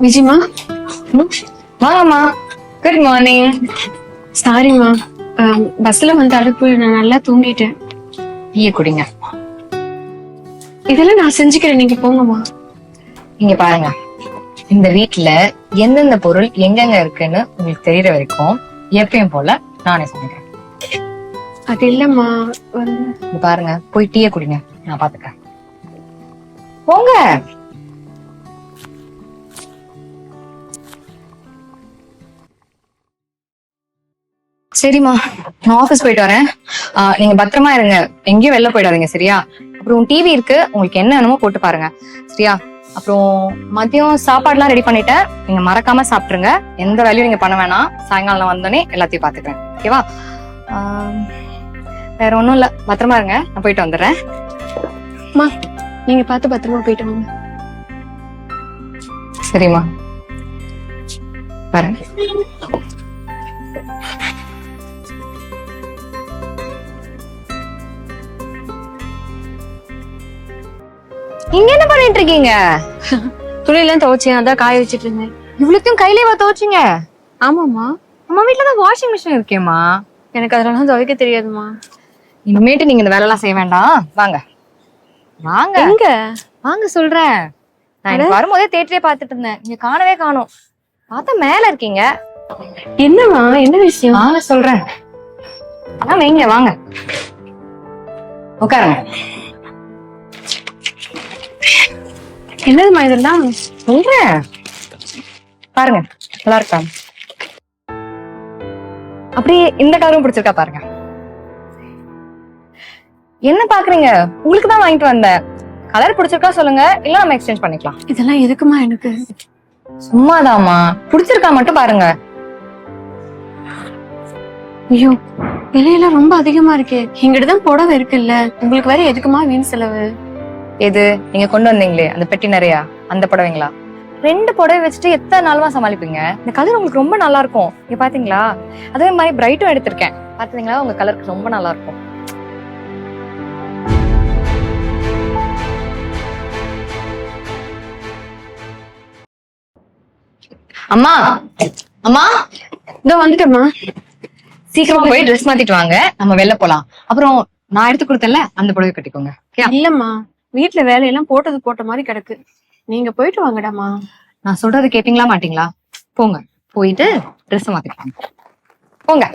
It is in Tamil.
விஜிமா? வாங்கம்மா. குட் மார்னிங் சாரிம்மா பஸ்ல வந்து அழுப்பு நான் நல்லா தூங்கிட்டேன். டீயை குடிங்க. இதெல்லாம் நான் செஞ்சுக்கிறேன். நீங்க போங்கம்மா. இங்க பாருங்க. இந்த வீட்ல எந்தெந்த பொருள் எங்கெங்க இருக்குன்னு உங்களுக்கு தெரியற வரைக்கும் எப்பயும் போல நானே சமைக்கிறேன். அது இல்லம்மா. பாருங்க. போய் டீயை குடிங்க. நான் பாத்துக்கிறேன். போங்க. சரிம்மா நான் ஆபீஸ் போயிட்டு வரேன். நீங்க பத்திரமா இருங்க. எங்கேயும் வெளில போயிடாதீங்க சரியா? அப்புறம் டிவி இருக்கு. உங்களுக்கு என்ன வேணுமோ போட்டு பாருங்க. சரியா? அப்புறம் மதியம் சாப்பாடுலாம் ரெடி பண்ணிட்டேன். நீங்க மறக்காம சாப்பிட்டுருங்க. எந்த வேலையும் நீங்க பண்ண வேணாம். சாயங்காலம் வந்தோடனே எல்லாத்தையும் பாத்துக்கிறேன் ஓகேவா வேற ஒண்ணும் இல்ல. பத்திரமா இருங்க. நான் போயிட்டு வந்துடுறேன். அம்மா நீங்க பார்த்து பத்திரமா போயிட்டு வாங்க. சரிம்மா. வரேன். இங்க என்ன பண்ணிட்டு இருக்கீங்க? துணியெல்லாம் துவைச்சேன் அதான் காய வச்சிட்டு இருந்தேன். இவ்வளோத்தையும் கையிலேயே துவச்சிங்க. ஆமாம்மா. அம்மா வீட்ல தான் வாஷிங் மிஷின் இருக்கேம்மா. எனக்கு அதெல்லாம் துவைக்க தெரியாதுமா இனிமேட்டு நீங்க இந்த வேலைலாம் செய்ய வேண்டாம். வாங்க. வாங்க. எங்க? வாங்க சொல்றேன். நான் வரும்போதே தேட்டரே பார்த்துட்டு இருந்தேன். இங்க காணவே காணோம். பார்த்தா மேல இருக்கீங்க. என்னம்மா என்ன விஷயம்? வாங்க சொல்றேன். அதான் வைங்க வாங்க. உட்காருங்க. என்னதுமா இதெல்லாம் சொல்றேன் பாருங்க நல்லா இருக்கா? அப்படியே இந்த கலரும் பிடிச்சிருக்கா பாருங்க. என்ன பாக்குறீங்க? உங்களுக்கு தான் வாங்கிட்டு வந்தேன். கலர் பிடிச்சிருக்கா சொல்லுங்க இல்ல நம்ம எக்ஸ்சேஞ்ச் பண்ணிக்கலாம். இதெல்லாம் எதுக்குமா எனக்கு? சும்மாதாம்மா. பிடிச்சிருக்கா மட்டும் பாருங்க. ஐயோ விலையெல்லாம் ரொம்ப அதிகமா இருக்கே. எங்கிட்ட தான் புடவை இருக்குல்ல. உங்களுக்கு வேற எதுக்குமா வீண் செலவு? எது? நீங்க கொண்டு வந்தீங்களே அந்த பெட்டி நிறையா அந்த புடவைங்களா? ரெண்டு புடவை வச்சுட்டு எத்தனை நாளுமா சமாளிப்பீங்க? இந்த கலர் உங்களுக்கு ரொம்ப நல்லா இருக்கும் இங்க பாத்தீங்களா? அதே மாதிரி பிரைட்டும் எடுத்திருக்கேன். பாத்தீங்களா? உங்க கலருக்கு ரொம்ப நல்லா இருக்கும் அம்மா அம்மா? இதோ வந்துட்டேம்மா. சீக்கிரமா போய் ட்ரெஸ் மாத்திட்டு வாங்க. நம்ம வெளில போலாம். அப்புறம் நான் எடுத்து கொடுத்தேன்ல அந்த புடவை கட்டிக்கோங்க. இல்லம்மா. வீட்டுல வேலையெல்லாம் போட்டது போட்ட மாதிரி கிடக்கு. நீங்க போயிட்டு வாங்கடாமா. நான் சொல்றது கேப்பீங்களா மாட்டீங்களா? போங்க. போயிட்டு ட்ரெஸ் மாத்திக்கலாம் போங்க.